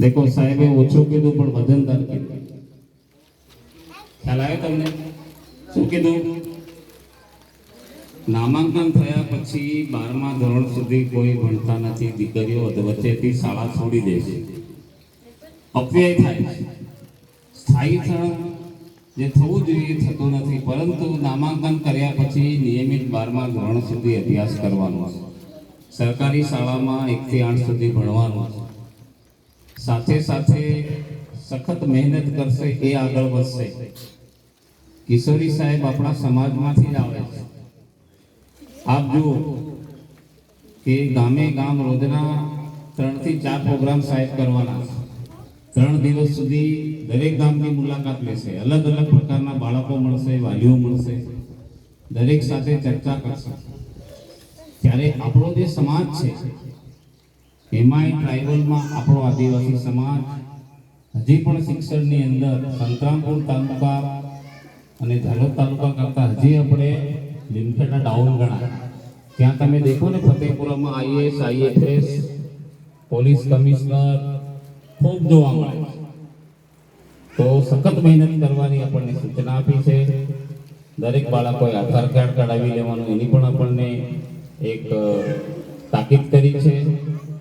દેખો સાહેબે ઓછું કીધું, પણ વજનદાર કીધું. ખ્યાલ આવ્યો તમને? શું કીધું? નામાંકન થયા પછી બારમા ધોરણ સુધી કોઈ ભણતા નથી. દીકરીઓ વચ્ચેથી શાળા છોડી દે છે. અપવ્યય થાય છે. સ્થાયીકરણ જે થવું જોઈએ થતું નથી. પરંતુ નામાંકન કર્યા પછી નિયમિત બારમા ધોરણ સુધી અભ્યાસ કરવાનો સરકારી શાળામાં એકથી આઠ સુધી ભણવાનું છે. સાથે સાથે સખત મહેનત કરશે એ આગળ વધશે. કિશોરી સાહેબ આપણા સમાજમાંથી જ આવે છે. આપ જુઓ કે ગામે ગામ રોજના ત્રણથી ચાર પ્રોગ્રામ સાહેબ કરવાના ત્રણ દિવસ સુધી દરેક ગામની મુલાકાત લેશે. અલગ અલગ પ્રકારના બાળકો મળશે, વાલીઓ મળશે. દરેક સાથે ચર્ચા કરશે. ત્યારે આપણો જે સમાજ છે એમાંય ટ્રાઇબલમાં આપણો આદિવાસી સમાજ, હજી પણ શિક્ષણની અંદર સંતરામપુર તાલુકા અને ઝાલોદ તાલુકા કરતાં હજી આપણે લીમખેડા ડાઉન ગણાય. ત્યાં તમે દેખો ને ફતેપુરામાં આઈએએસ, આઈએફએસ, પોલીસ કમિશનર ખૂબ જોવા મળે. તો સખત મહેનત કરવાની આપણને સૂચના આપી છે. દરેક બાળકોએ આધાર કાર્ડ કઢાવી લેવાનું, એની પણ આપણને એક તાકીદ કરી છે.